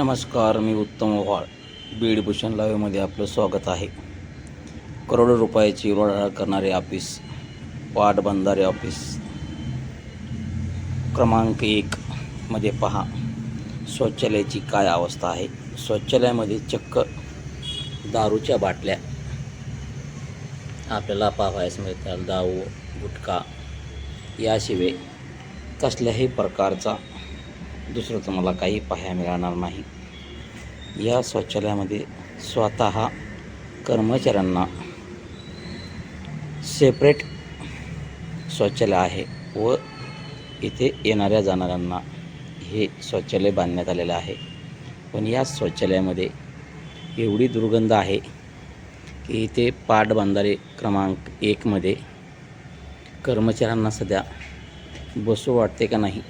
नमस्कार मी उत्तम ओव्हाळ बीड भूषण आपलं स्वागत आहे. करोडो रुपयाची उलाढाळ करणारे ऑफिस पाटबंधारे ऑफिस. क्रमांक एकमध्ये पहा शौचालयाची काय अवस्था आहे? शौचालयामध्ये चक्क दारूच्या बाटल्या. आपल्याला पाहावयास मिळतात दारू गुटखा. याशिवाय कसल्याही प्रकारचा दुसरं तुम्हाला काही पाहायला मिळणार नाही. या शौचालयामध्ये स्वतः कर्मचाऱ्यांना सेपरेट शौचालय आहे व इथे येणाऱ्या जाणाऱ्यांना हे शौचालय बांधण्यात आलेलं आहे. पण या शौचालयामध्ये एवढी दुर्गंध आहे की इथे पाटबंधारे क्रमांक एकमध्ये कर्मचाऱ्यांना सध्या बसू वाटते का नाही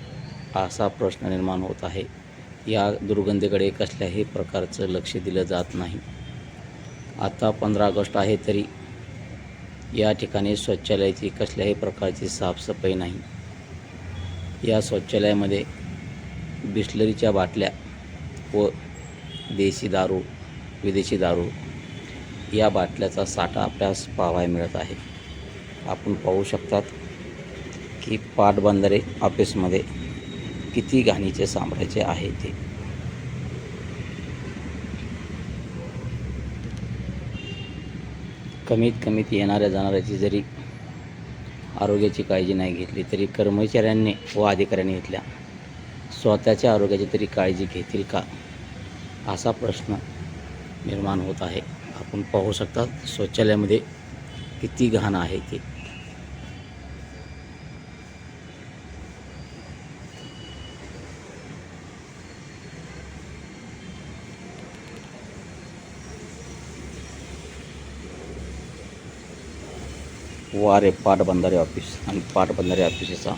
असा प्रश्न निर्माण होत आहे. या दुर्गंधीकडे कसल्याही प्रकारचं लक्ष दिलं जात नाही. आता पंधरा ऑगस्ट आहे तरी या ठिकाणी शौचालयाची कसल्याही प्रकारची साफसफाई नाही. या शौचालयामध्ये बिस्लरीच्या बाटल्या व देशी दारू विदेशी दारू या बाटल्याचा साठा आपल्यास पाहायला मिळत आहे. आपण पाहू शकतात की पाटबंधारे ऑफिसमध्ये किती घाणीचे साम्राज्य आहे ते? कमीत कमीत येणाऱ्या जाणाऱ्याची जरी आरोग्याची काळजी नाही घेतली तरी कर्मचाऱ्यांनी व अधिकाऱ्यांनी घेतल्या. स्वतःच्या आरोग्याची तरी काळजी घेतील का? असा प्रश्न निर्माण होत आहे. आपण पाहू शकता शौचालयामध्ये किती घाण आहे ते. वारे पाटबंधारे ऑफिस आणि पाटबंधारे ऑफिसचा